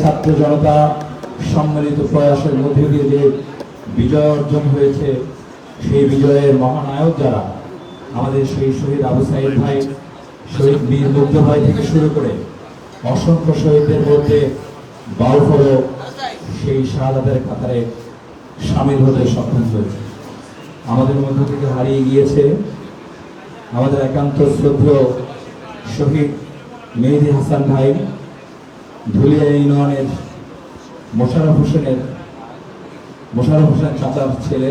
ছাত্র জনতা সম্মিলিত প্রয়াসের মধ্যে দিয়ে যে বিজয় অর্জন হয়েছে, সেই বিজয়ের মহানায়ক যারা, আমাদের সেই শহীদ আবু সাইদ ভাই, শহীদ বীর মুগ্ধ ভাই থেকে শুরু করে অসংখ্য শহীদদের মধ্যে বাউফল সেই শাহাদাতের কাতারে সামিল হতে সক্ষম হয়েছে। আমাদের মধ্য থেকে হারিয়ে গিয়েছে আমাদের একান্ত শ্রদ্ধেয় শহীদ মেহেদি হাসান ভাই, ধুলিয়া ইউনিয়নের মোশারফ হোসেনের, মোশারফ হোসেন চাচার ছেলে,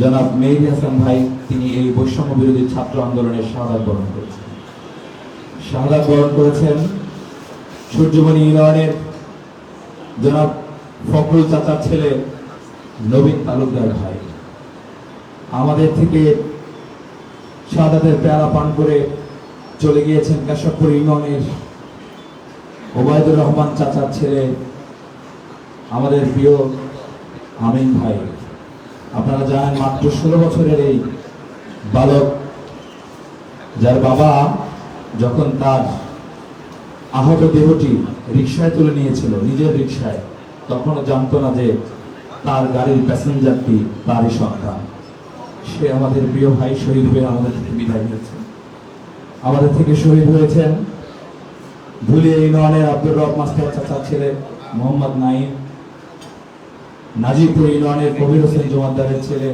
জনাব মেহেদি হাসান ভাই, তিনি এই বৈষম্য বিরোধী ছাত্র আন্দোলনের শাহাদাত বরণ করেছেন। শাহাদাত বরণ করেছেন সূর্যমণি ইউনিয়নের জনাব ফখরুল চাচার ছেলে নবীন তালুকদার ভাই। আমাদের থেকে শাহাদাতের পেয়ারা পান করে চলে গিয়েছেন কেশবপুর ইউনিয়নের ওবায়দুর রহমান চাচার ছেলে, আমাদের প্রিয় আমিন ভাই। আপনারা জানেন মাত্র ষোলো বছরের এই বালক, যার বাবা যখন তার আহত দেহটি রিক্সায় তুলে নিয়েছিল, নিজের রিক্সায় তখনও জানতো না যে তার গাড়ির প্যাসেঞ্জারটি তারই সন্তান সে আমাদের প্রিয় ভাই শহীদ হয়ে আমাদের থেকে বিদায় নিয়েছেন আমাদের থেকে শহীদ হয়েছেন ধুলিয়া ইউনিয়নের আব্দুর রব মাস্টার চাচার ছেলে মোহাম্মদ নাইম নাজিপুর ইউনিয়নের কবির হোসেন জমাদ্দারের ছেলে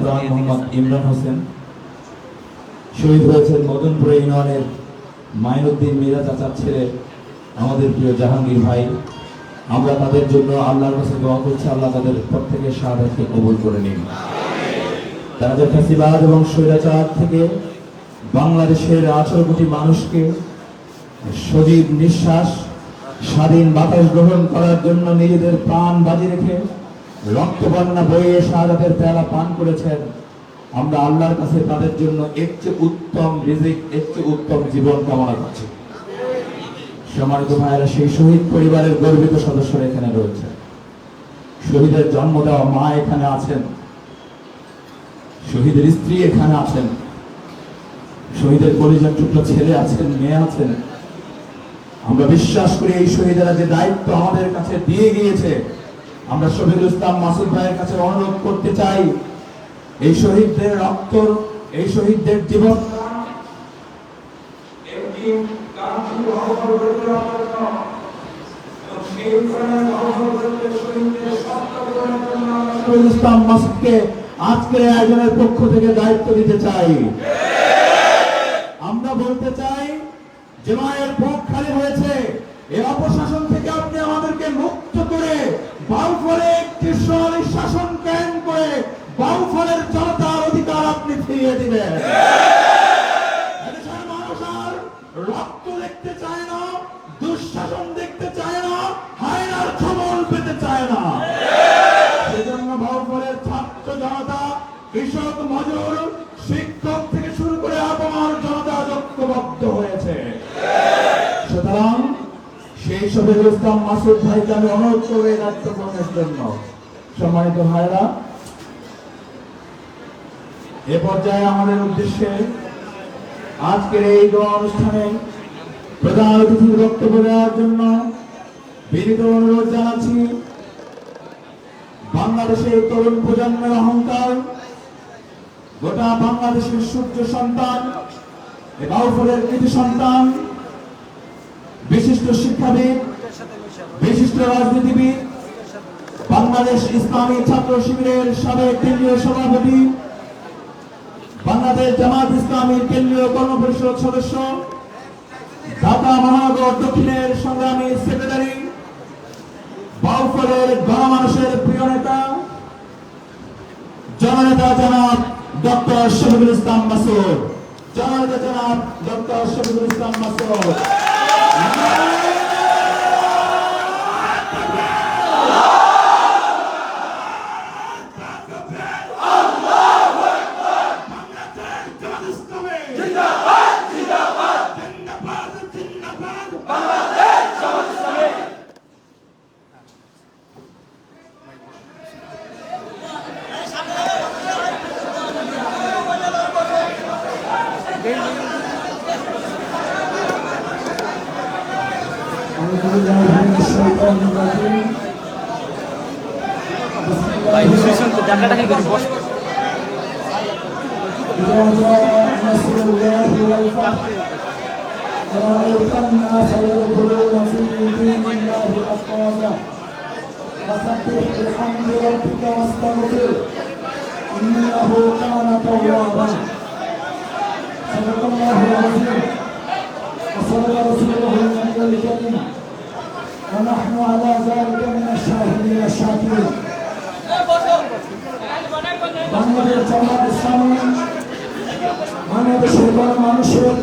প্রাণ মোহাম্মদ ইমরান হোসেন, শহীদ হয়েছেন মদনপুর ইউনিয়নের মাইনুদ্দিন মিরা চাচার ছেলে আমাদের প্রিয় জাহাঙ্গীর ভাই। আমরা তাদের জন্য আল্লাহর কাছে দোয়া করছি, আল্লাহ তাদের প্রত্যেকের শাহাদাতকে কবুল করে নিন। তারা যে ফ্যাসিবাদ এবং স্বৈরাচার থেকে বাংলাদেশের আঠারো কোটি মানুষকে সজীব নিঃশ্বাস, স্বাধীন বাতাস গ্রহণ করার জন্য নিজেদের প্রাণ বাজি রেখে রক্তবন্যা বইয়ে শাহাদাতের পেয়ালা পান করেছেন। আমরা আল্লাহর কাছে তাদের জন্য এর চেয়ে উত্তম রিজিক, এর চেয়ে উত্তম জীবন কামনা করছি। সম্মানিত ভাইয়েরা, সেই শহীদ পরিবারের গর্বিত সদস্যরা এখানে রয়েছে। শহীদের জন্ম দেওয়া মা এখানে আছেন। শহীদের স্ত্রী এখানে আছেন। শহীদের পরিজন টুকরো ছেলে আছেন মেয়ে আছেন। আমরা বিশ্বাস করি এই শহীদেরা যে দায়িত্ব আমাদের কাছে দিয়ে গিয়েছে। আমরা শহীদুল ইসলাম মাসুদ ভাইয়ের কাছে অনুরোধ করতে চাই এই শহীদদের রক্ত এই শহীদদের জীবন আজকের আয়োজনের পক্ষ থেকে দায়িত্ব দিতে চাই। বলতে চাই যে মায়ের পথ খালি হয়েছে। এই অপশাসন থেকে আপনি আমাদেরকে মুক্ত করে বাউফলে একটি শাসন কায়েম করে বাউফলের জনতার অধিকার আপনি ফিরিয়ে দিবেন? সেই শহীদুল ইসলাম মাসুদ ভাইকে আমি অনুরোধ জন্য। সম্মানিত ভাইরা, এ পর্যায়ে আমাদের উদ্দেশ্যে আজকের এই অনুষ্ঠানে প্রধান অতিথির বক্তব্য দেওয়ার জন্য বিনীত অনুরোধ জানাচ্ছি। বাংলাদেশের তরুণ প্রজন্মের অহংকার, গোটা বাংলাদেশের সূর্য সন্তান বাউফলের কৃতি সন্তান বিশিষ্ট শিক্ষাবিদ, বিশিষ্ট রাজনীতিবিদ, বাংলাদেশ ইসলামী ছাত্র শিবিরের সাবেক কেন্দ্রীয় সভাপতি, বাংলাদেশ জামাত ইসলামীর কেন্দ্রীয় কর্মপরিষদ সদস্য, ঢাকা মহানগর দক্ষিণের সংগ্রামী সেক্রেটারি, বাউফলের গণমানুষের প্রিয় নেতা, জননেতা জনাব ডক্টর শহীদুল ইসলাম মাসুদ। জননেতা জনাব ডক্টর শহীদুল ইসলাম মাসুদ। إنه كان توابا صدق الله العظيم وصدق رسوله النبي الكريم ونحن على ذلك من الشاهدين الشاكرين বাংলাদেশ জামাত ইসলামী বাংলাদেশের গণ মানুষের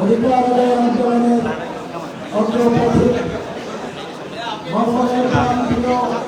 অধিকার আদায় আন্দোলনের অগ্রপথে গঠনের প্রাণপ্রিয়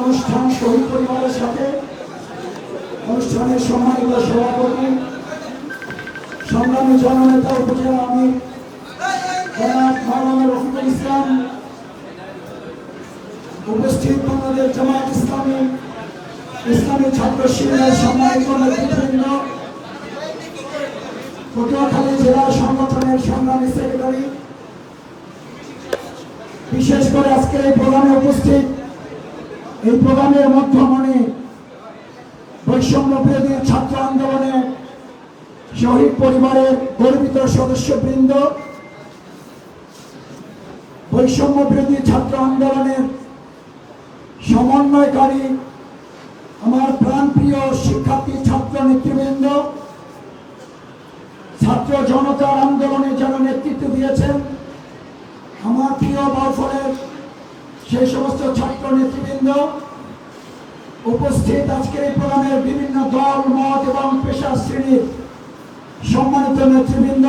অনুষ্ঠান সাথে অনুষ্ঠানের সম্মানিত উপজেলা শিবিরের সম্মানিত জেলা সংগঠনের সংগ্রামী সেক্রেটারি বিশেষ করে আজকের এই প্রোগ্রামে উপস্থিত এই প্রোগ্রামের মধ্যমণি বৈষম্য বিরোধী ছাত্র আন্দোলনে শহীদ পরিবারের গর্বিত সদস্যবৃন্দ বৈষম্য বিরোধী ছাত্র আন্দোলনের সমন্বয়কারী আমার প্রাণপ্রিয় শিক্ষার্থী ছাত্র নেতৃবৃন্দ, ছাত্র জনতার আন্দোলনে যারা নেতৃত্ব দিয়েছেন আমার প্রিয় বাউফলের সেই সমস্ত ছাত্র নেতৃবৃন্দ, উপস্থিত আজকের এই প্রোগ্রামের বিভিন্ন দল, মত এবং পেশা শ্রেণির সম্মানিত নেতৃবৃন্দ,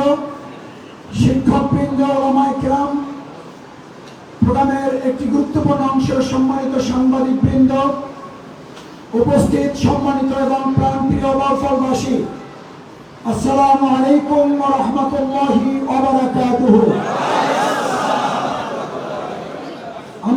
শিক্ষকবৃন্দ ওমাইক্রাম প্রোগ্রামের একটি গুরুত্বপূর্ণ অংশ সম্মানিত সাংবাদিক বৃন্দ উপস্থিত সম্মানিত এবং প্রাণপ্রিয় বাউফলবাসী আসসালামু আলাইকুম রাহমাতুল্লাহি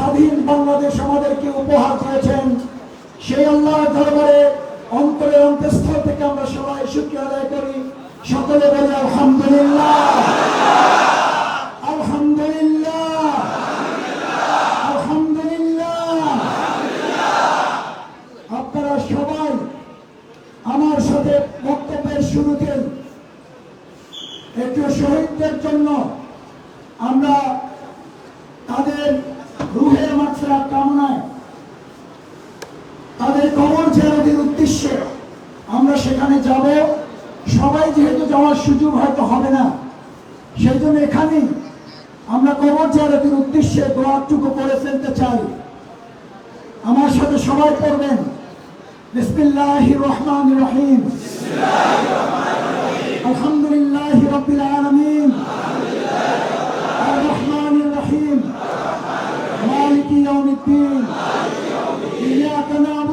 স্বাধীন বাংলাদেশ আমাদেরকে উপহার করেছেন সেই আল্লাহ দরবারে অন্তরের অন্তঃস্থল থেকে আমরা সবাই শুক্রিয়া আদায় করি। সকলে বলি, আলহামদুলিল্লাহ। আপনারা সবাই আমার শুরুতে একটু শহীদদের জন্য আমরা কামনায়, তাদের কবর উদ্দেশ্যে আমরা সেখানে যাব। সবাই যেহেতু যাওয়ার সুযোগ হয়তো হবে না, সেই জন্য আমরা কবর উদ্দেশ্যে করে ফেলতে চাই। আমার সাথে সবাই পড়বেন। বিসমিল্লাহির রহমানির রহিম। আলহামদুলিল্লাহি الدين إياك نعبد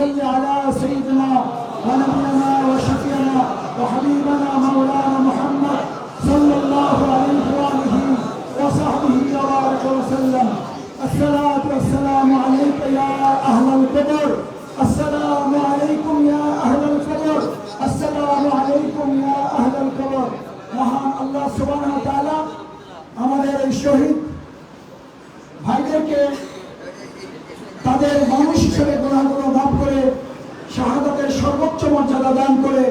صل على سيدنا ونبينا وشفينا وحبيبنا مولانا محمد صلى الله عليه وآله وصحبه وبارك وسلم الصلاة والسلام عليك يا أهل القبر السلام عليكم يا أهل القبر السلام عليكم يا أهل القبر মহান আল্লাহ সুবহানাহু ওয়া তাআলা আমাদের এই শহীদ ভাইদেরকে তাদের মানুষ হিসেবে গুণাগুলো মাফ করে শাহাদাতের মর্যাদা দান করে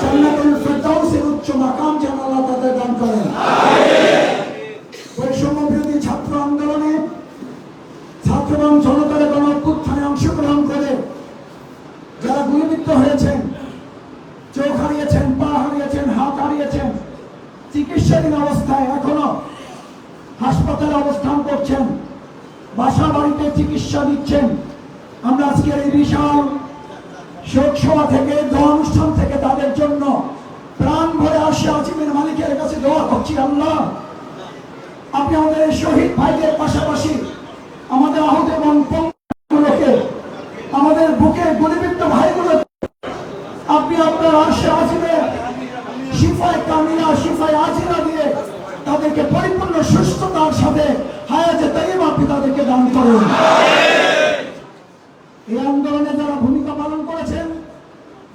জান্নাতুল ফেরদাউসের উচ্চ মাকাম যেন আল্লাহ তাদের দান করেন। বৈষম্য বিরোধী ছাত্র আন্দোলনে ছাত্র এবং জনতার গণ অভ্যুত্থানে অংশগ্রহণ করে যারা গুলিবিদ্ধ হয়েছেন, চোখ হারিয়েছেন, পা হারিয়েছেন, হাত হারিয়েছেন, চিকিৎসাধীন অবস্থায় এখনও হাসপাতালে অবস্থান করছেন, বাসা বাড়িতে চিকিৎসা দিচ্ছেন আমরা আজকের এই বিশাল শোক সভা থেকে দোয়া অনুষ্ঠান থেকে তাদের জন্য প্রাণ ভরে আসে আজিমের মালিকের কাছে দোয়া করছি, আল্লাহ। আপনি আমাদের শহীদ ভাইদের পাশাপাশি আমাদের আহত এবং আমাদের বুকের গুলিবিদ্ধ ভাইগুলো আপনি আপনার আশে আজিমের শিফায় কামিলা, শিফায় আজিরা দিয়ে তাদেরকে পরিপূর্ণ সুস্থতার সাথে হায়াতে তাইব আপনি তাদেরকে দান করুন। এই আন্দোলনে যারা ভূমিকা পালন করেছেন,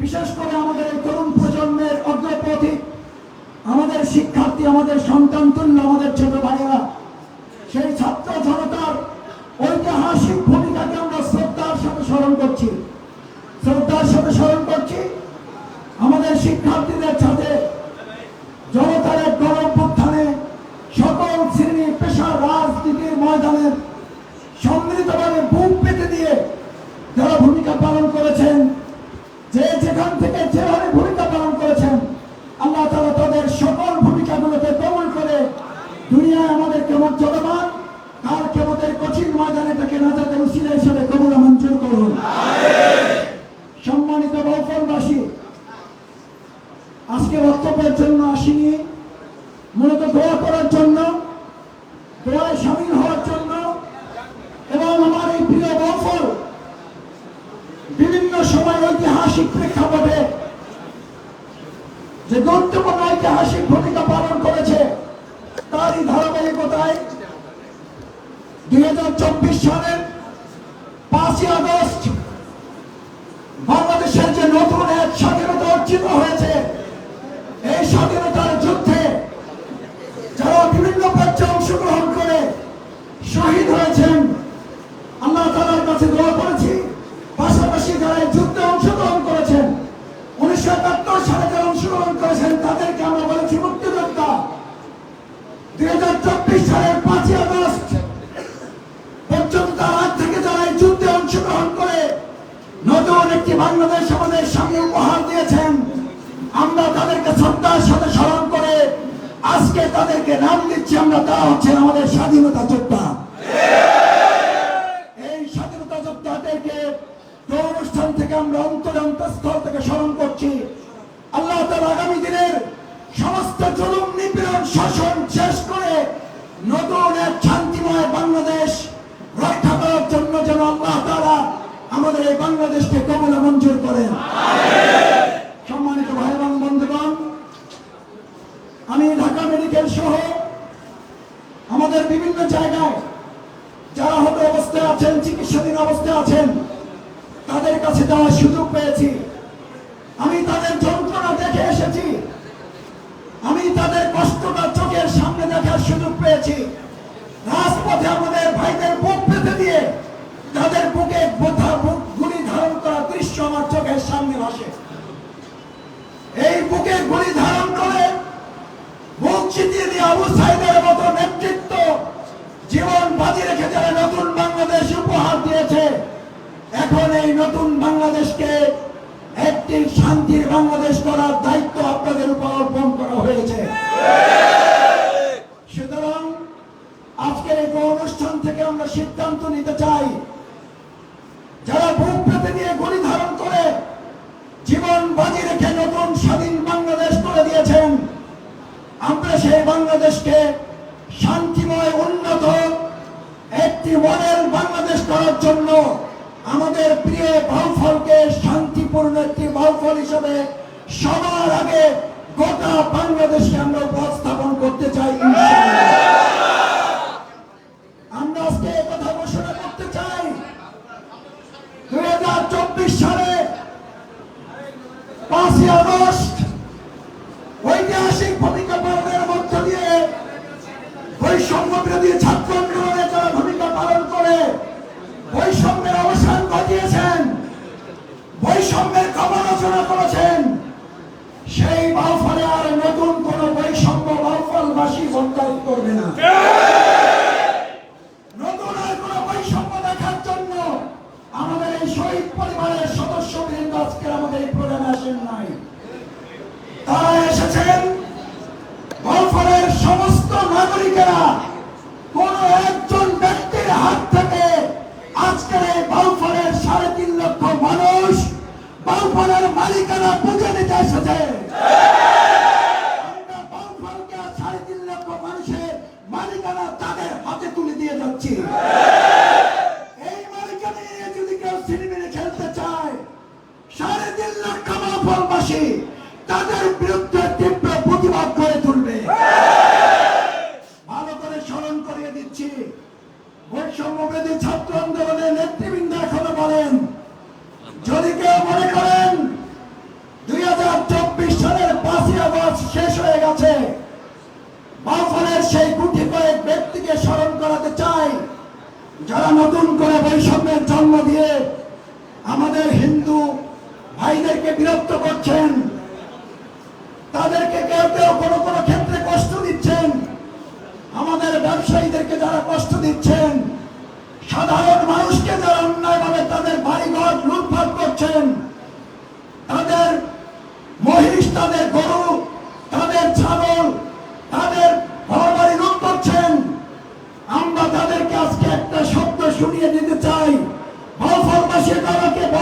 বিশেষ করে আমাদের এই তরুণ প্রজন্মের অগ্রপথিক আমাদের শিক্ষার্থী, আমাদের সন্তান তুল্য আমাদের ছোট ভাইয়েরা, সেই ছাত্র জনতার ঐতিহাসিক ভূমিকাকে আমরা শ্রদ্ধার সাথে স্মরণ করছি। শ্রদ্ধার সাথে স্মরণ করছি আমাদের শিক্ষার্থীদের সাথে জনতার এক কেমন চলমান কার কেমতের কঠিন ময়দানে তাকে নাজাতের উসিলা হিসেবে কবুল মঞ্জুর করুন। সম্মানিত বহুফলবাসী আজকে বক্তব্যের জন্য আসিনি। মূলত দোয়া করার জন্য, দোয়ায় সামিল হওয়ার জন্য এবং আমার এই প্রিয় বফল বিভিন্ন সময় ঐতিহাসিক প্রেক্ষাপটে যে গুরুত্বপূর্ণ ঐতিহাসিক ভূমিকা পালন করেছে তারই ধারাবাহিকতায় দুই হাজার চব্বিশ সালের পাঁচই আগস্ট বাংলাদেশের যে নতুন এক স্বাধীনতা অর্জিত হয়েছে, এই স্বাধীনতার যুদ্ধে যারা বিভিন্ন পর্যায়ে অংশগ্রহণ করে শহীদ হয়েছেন, আল্লাহ তালার কাছে দোয়া করেছি। পাশাপাশি যারা যুদ্ধে অংশগ্রহণ করেছেন, উনিশশো চব্বিশ সালের পাঁচই আগস্ট পর্যন্ত আজ থেকে যারা এই যুদ্ধে অংশগ্রহণ করে নতুন একটি বাংলাদেশ আমাদের সামনে উপহার দিয়েছেন, আমরা তাদেরকে শ্রদ্ধার সাথে স্মরণ করে আজকে তাদেরকে নাম দিচ্ছি, আমরা তারা হচ্ছেন আমাদের স্বাধীনতা যোদ্ধা। এই স্বাধীনতা যোদ্ধাদেরকে অনুষ্ঠান থেকে আমরা অন্তর অন্তঃস্থল থেকে স্মরণ করছি। আল্লাহ তাআলা আগামী দিনের সমস্ত জুলুম, নিপীড়ন, শাসন নতুন এক শান্তিময় বাংলাদেশ রক্ষা করার জন্য যেন আল্লাহ তাআলা আমাদের এই বাংলাদেশকে কবল মঞ্জুর করেন। সম্মানিত ভাই এবং বন্ধুগণ আমি ঢাকা মেডিকেল সহ আমাদের বিভিন্ন জায়গায় যারা হয়তো অবস্থায় আছেন চিকিৎসাধীন অবস্থায় আছেন তাদের কাছে যাওয়ার সুযোগ পেয়েছি। আমি তাদের যন্ত্রণা দেখে এসেছি। আমি তাদের কষ্টটা চোখের সামনে দেখার সুযোগ পেয়েছি। রাজপথে আমাদের ভাইদের বুক পেতে দিয়ে তাদের বুকে গুলি ধারণ করা দৃশ্য আমার চোখের সামনে ভাসে। এই বুকে গুলি ধারণ করে বুক চিতিয়ে দিয়ে আবু সাইদের মতো নেতৃত্ব জীবন বাজি রেখে যারা নতুন বাংলাদেশ উপহার দিয়েছে, এখন এই নতুন বাংলাদেশকে একটি শান্তির বাংলাদেশ করার দায়িত্ব আপনাদের উপর অর্পণ করা হয়েছে। সুতরাং আজকের এই অনুষ্ঠান থেকে আমরা সিদ্ধান্ত নিতে চাই, যারা বুক পেতে নিয়ে গুলি ধারণ করে, জীবন বাজি রেখে নতুন স্বাধীন বাংলাদেশ করে দিয়েছেন। আমরা সেই বাংলাদেশকে শান্তিময়, উন্নত, একটি মডেল বাংলাদেশ করার জন্য আমাদের প্রিয় বাউফলকে শান্তিপূর্ণ একটি বাউফল হিসেবে সবার আগে গোটা বাংলাদেশকে আমরা উপস্থাপন করতে চাই আমরা আজকে কথা ঘোষণা করতে চাই, দুই হাজার চব্বিশ সালে পাঁচই আগস্ট ঐতিহাসিক ভূমিকা পালনের মধ্য দিয়ে বৈষম্য বিরোধী ছাত্র আন্দোলনে যারা ভূমিকা পালন করে বৈষম্যের ঘটিয়েছেন বৈষম্যের সমালোচনা করেছেন সেই বাউফলে আর নতুন কোন বৈষম্য বাউফলবাসী বরদাস্ত করবে না। নতুন আর কোন বৈষম্য দেখার জন্য আমাদের এই শহীদ পরিবারের সদস্য বৃন্দ আজকে আমাদের এই প্রোগ্রামে আসেন নাই। তারা এসেছেন গল্ফের সমস্ত নাগরিকেরা কোন একজন লক্ষ মানুষ বাউফলের মালিকানা বুঝে নিতে এসেছে। সাড়ে তিন লক্ষ মানুষের মালিকানা তাদের তুলে দিয়ে এই নিয়ে যদি কেউ খেলতে চায় তাদের বাউফলবাসী তাদেরকে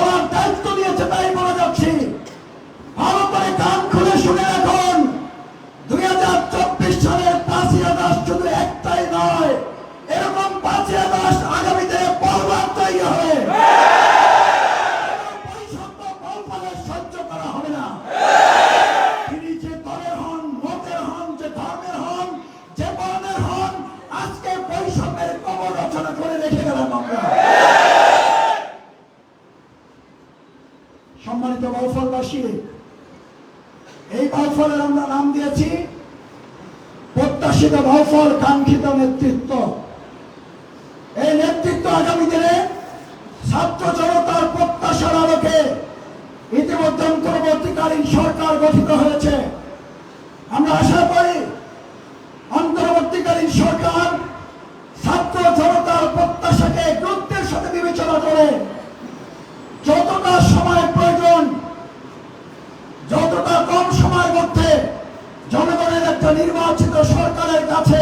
সরকারের কাছে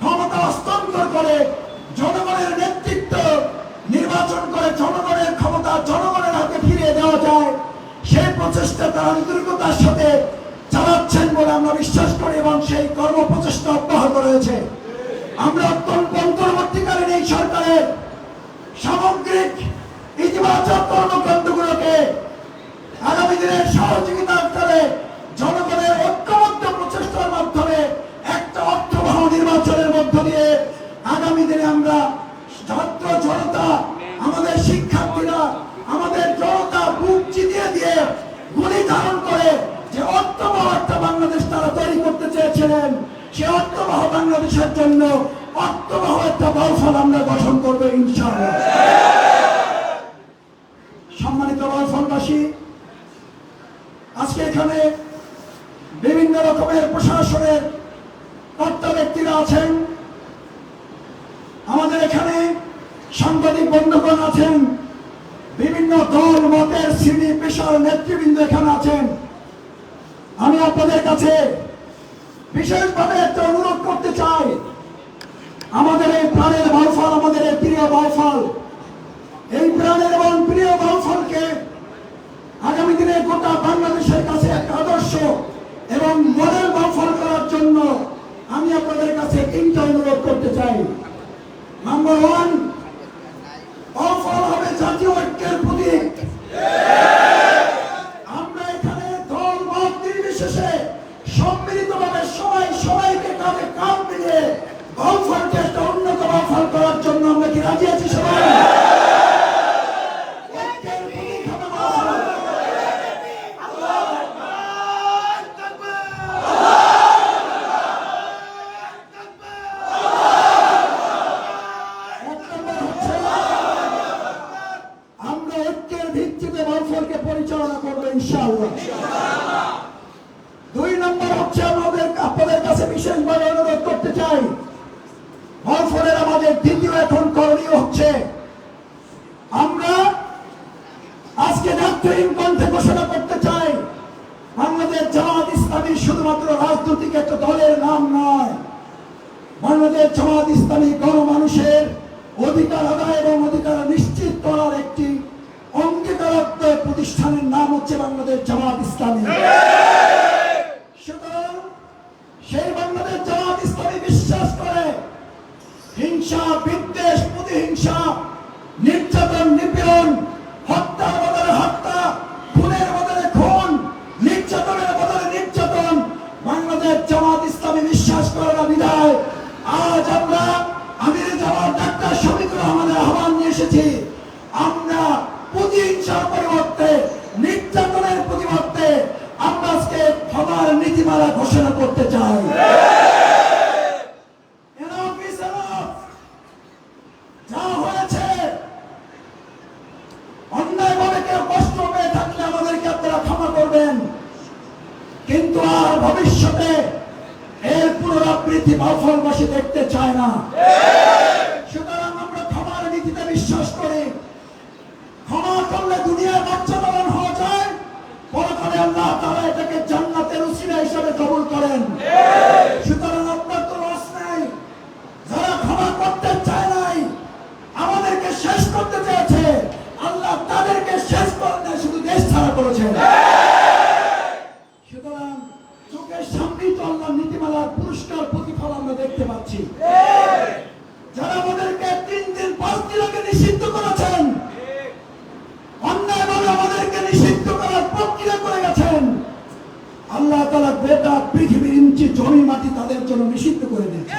ক্ষমতা হস্তান্তর করে জনগণের নেতৃত্ব নির্বাচন করে জনগণের ক্ষমতা জনগণের হাতে ফিরিয়ে দেওয়া যায়, সেই প্রচেষ্টা তার আন্তরিকতার সাথে চালাচ্ছেন বলে আমরা বিশ্বাস করি এবং সেই কর্মপ্রচেষ্টা অব্যাহত রয়েছে। আমরা অত্যন্ত অন্তর্বর্তীকালীন এই সরকারের সামগ্রিক ইতিবাচক কর্মকাণ্ডগুলোকে আগামী দিনের সহযোগিতা করে জনগণের ঐক্যবদ্ধ প্রচেষ্টার মাধ্যমে দিনে আমরা ছাত্র জনতা, আমাদের শিক্ষার্থীরা, আমাদের জনতা বুক চিতিয়ে দিয়ে গুলি ধারণ করে যে অর্থবহ একটা বাংলাদেশ তারা তৈরি করতে চেয়েছিলেন, সে অর্থবহ বাংলাদেশের জন্য অর্থবহ একটা বাউফল আমরা গঠন করব ইনশাআল্লাহ। সম্মানিত বাউফলবাসী আজকে এখানে বিভিন্ন রকমের প্রশাসনের কর্তা ব্যক্তিরা আছেন। আমাদের এখানে সাংবাদিক বন্ধুগণ আছেন, বিভিন্ন দল, মতের শ্রেণি, পেশার নেতৃবৃন্দ এখানে আছেন। আমি আপনাদের কাছে বিশেষভাবে একটা অনুরোধ করতে চাই। আমাদের এই প্রাণের বাউফল, আমাদের এই প্রিয় বাউফল, এই প্রাণের এবং প্রিয় বাউফলকে আগামী দিনে গোটা বাংলাদেশের কাছে এক আদর্শ এবং মডেল বাউফল করার জন্য আমি আপনাদের কাছে তিনটা অনুরোধ করতে চাই। বাংলাদেশ জামাত ইসলামী গণমানুষের অধিকার আদায় এবং অধিকার নিশ্চিত করার একটি অঙ্গীকারত্ব প্রতিষ্ঠানের নাম হচ্ছে বাংলাদেশ জামাত ইসলামী। করবেন। কিন্তু আর ভবিষ্যতে এর পুনরাবৃত্তি বাউফলবাসী দেখতে চায় না। সুতরাং আমরা ক্ষমার নীতিতে বিশ্বাস করি। ক্ষমা করলে দুনিয়ার বাচ্চা পালন হওয়া যায়। পরকালে আল্লাহ তারা এটাকে জান্নাতের উসিলা হিসাবে কবুল করেন। সুতরাং আপনার তো রস নেই। যারা ক্ষমা করতে চায় নাই আমাদেরকে শেষ করতে চেয়েছে। আল্লাহ তাদেরকে শেষ নাই, শুধু দেশ ছাড়া করেছেন সুতরাং চোখের সামনেই তো আল্লাহ নীতিমালার পুরস্কার প্রতিফল আমরা দেখতে পাচ্ছি। যারা আমাদেরকে তিন দিন পাঁচ দিন আগে নিষিদ্ধ করেছেন অন্যায়ভাবে আমাদেরকে নিষিদ্ধ করার প্রক্রিয়া করে গেছেন, আল্লাহ তালা বেটা পৃথিবীর ইঞ্চি জমি মাটি তাদের জন্য নিষিদ্ধ করে দিয়েছে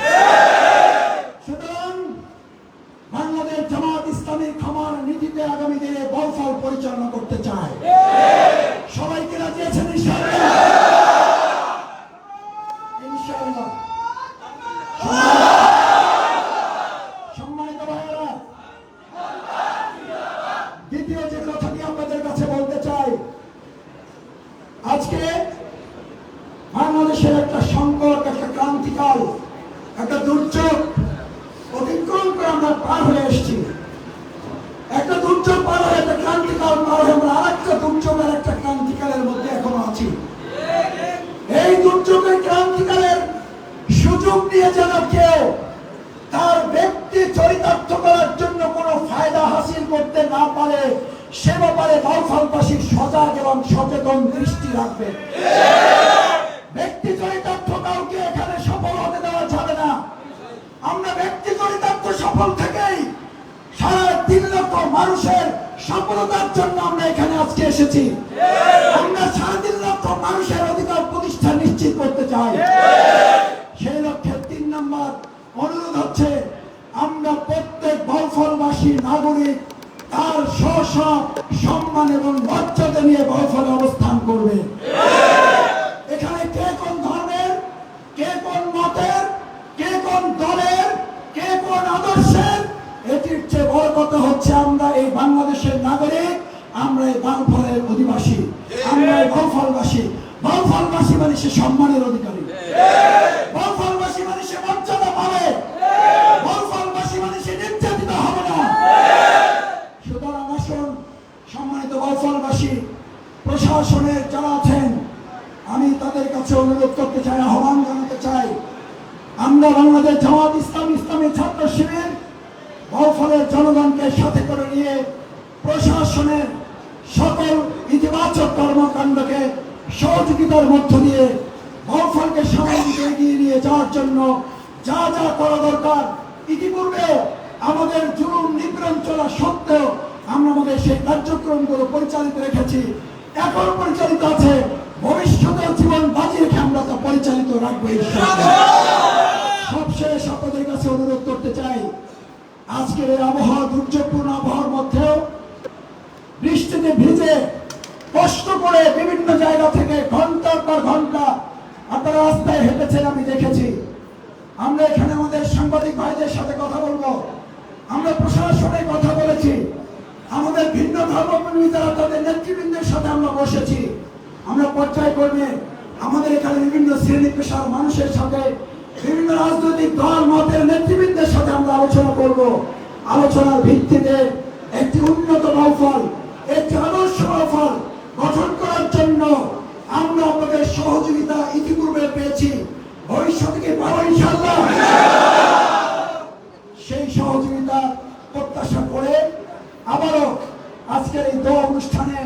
দৃষ্টি রাখবে ব্যক্তি চরিতার্থ কাউকে এখানে সফল হতে দেওয়া যাবে না। আমরা ব্যক্তি চরিতার্থ সফল থেকেই সারা তিন লক্ষ মানুষের সফলতার জন্য আমরা এখানে আজকে এসেছি। আমরা সাড়ে তিন লক্ষ মানুষের অধিকার প্রতিষ্ঠা নিশ্চিত করতে চাই। সেই লক্ষ্যে তিন নম্বর অনুরোধ হচ্ছে, আমরা প্রত্যেক বলফলবাসী নাগরিক তার স্ব সম্মান এবং মর্যাদা নিয়ে বলফলে অবস্থান করবে। এখানে কে কোন ধর্মের, কে কোন মতের, কে কোন দলের, কে কোন আদর্শের, এটির চেয়ে বড় কথা হচ্ছে আমরা এই বাংলাদেশের নাগরিক, আমরা এই বালফলের অধিবাসী, আমরা এই মানে সে সম্মানের অধিকারী। বালফলবাসী মানে সে মর্যাদা পাবে। মানে সে প্রশাসনের যারা আছেন, আমি তাদের কাছে অনুরোধ করতে চাই, আহ্বান জানাতে চাই। আমরা বাংলাদেশ জামাত ইসলাম ইসলামী ছাত্র শিবির বহফলের জনগণকে সাথে করে নিয়ে প্রশাসনের সকল ইতিবাচক কর্মকাণ্ডকে সহযোগিতার মধ্য দিয়ে বহফলকে সামনে এগিয়ে নিয়ে যাওয়ার জন্য যা যা করা দরকার, ইতিপূর্বে আমাদের জুলুম নিপীড়ন চলা সত্ত্বেও আমরা আমাদের সেই কার্যক্রমগুলো পরিচালিত রেখেছি। এখন পরিচালিত আছে। ভবিষ্যতে জীবন বাজি রেখে আমরা তা পরিচালিত রাখব। সবশেষ আপনাদের কাছে অনুরোধ করতে চাই, আজকের এই আবহাওয়া, দুর্যোগপূর্ণ আবহাওয়ার মধ্যেও বৃষ্টিতে ভিজে, কষ্ট করে বিভিন্ন জায়গা থেকে ঘণ্টার পর ঘণ্টা আপনারা রাস্তায় হেঁটেছেন, আমি দেখেছি। আমরা এখানে আমাদের সাংবাদিক ভাইদের সাথে কথা বলব। আমরা প্রশাসনে কথা বলেছি। আমাদের ভিন্ন ধর্মপ্রেমী যারা, তাদের নেতৃবৃন্দের সাথে আমরা বসেছি। আমরা পর্যায়ক্রমে আমাদের এখানে বিভিন্ন শ্রেণি পেশার মানুষের সাথে, বিভিন্ন রাজনৈতিক দল, মতের নেতৃবৃন্দের সাথে আমরা আলোচনা করব। আলোচনার ভিত্তিতে একটি উন্নত মহফল একটি আদর্শ মহফল গঠন করার জন্য আমরা আপনাদের সহযোগিতা ইতিপূর্বে পেয়েছি। ভবিষ্যতে পাবো ইনশাল্লাহ সেই সহযোগিতা, প্রত্যাশা করে আবারও আজকের এই দোয়া অনুষ্ঠানে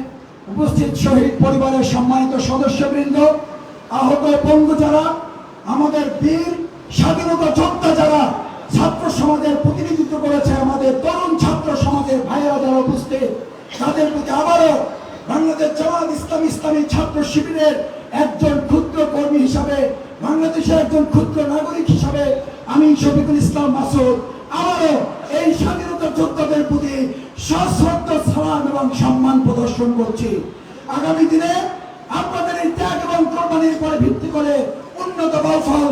উপস্থিত শহীদ পরিবারের সম্মানিত সদস্যবৃন্দ, আহত বন্ধু যারা, আমাদের বীর স্বাধীনতা যোদ্ধা যারা ছাত্র সমাজের প্রতিনিধিত্ব করেছে, আমাদের তরুণ ছাত্র সমাজের ভাইয়েরা যারা উপস্থিত, তাদের প্রতি আবারও বাংলাদেশ জামাত ইসলাম ইসলামী ছাত্র শিবিরের একজন ক্ষুদ্র কর্মী হিসাবে, বাংলাদেশের একজন ক্ষুদ্র নাগরিক হিসাবে আমি শফিকুল ইসলাম মাসুদ, আবারও এই স্বাধীনতা যোদ্ধাদের প্রতি সশ্রদ্ধ সালাম এবং সম্মান প্রদর্শন করছি। আগামী দিনে আপনাদের এই ত্যাগ এবং কোরবানির উপরে ভিত্তি করে উন্নত ফল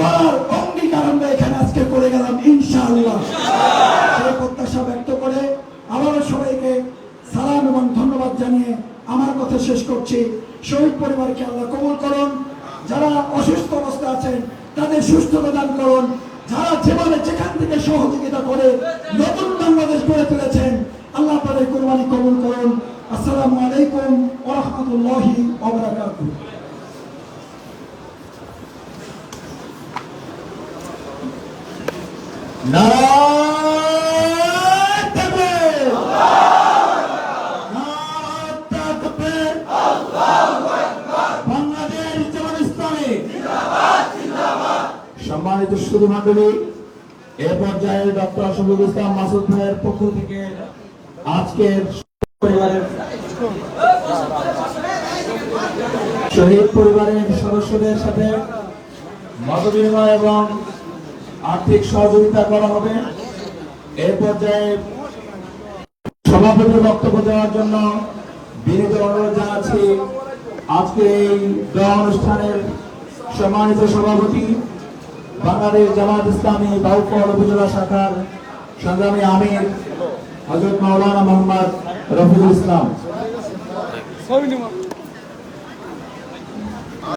গড়ার অঙ্গীকার আমরা এখানে আজকে করে গেলাম, ইনশাআল্লাহ। সেই প্রত্যাশা ব্যক্ত করে আবারও সবাইকে সালাম এবং ধন্যবাদ জানিয়ে আমার কথা শেষ করছি। শহীদ পরিবারকে আল্লাহ কবুল করুন। যারা অসুস্থ অবস্থা আছেন, তাদের সুস্থতা দান করুন। যারা যেভাবে যেখান থেকে সহযোগিতা করে নতুন বাংলাদেশ গড়ে তুলেছেন, আল্লাহ তাদের কোরবানি কবুল করুন। আসসালামু আলাইকুম ওরহমতুল্লাহি ওবরাকাতুহ নারায়ণ তাকবীর নারায়ণ তাকবীর বাংলাদেশ জামাত ইসলামী সম্মানিত মন্ডলী এ পর্যায়ে ডক্টর শফিকুল ইসলাম মাসুদ ভাইয়ের পক্ষ থেকে আজকের পরিবারের শহীদ পরিবারের সদস্যদের সাথে মত বিনিময় এবং আর্থিক সহযোগিতা করা হবে। এ পর্যায়ে সভাপতির বক্তব্য দেওয়ার জন্য বিনীত অনুরোধ জানাচ্ছি। আজকে এই অনুষ্ঠানের সম্মানিত সভাপতি বাংলাদেশ জামাত ইসলামী বাউফল উপজেলা শাখার সংগ্রামী আমির হজরত মাওলানা মোহাম্মদ রফিজুল ইসলাম।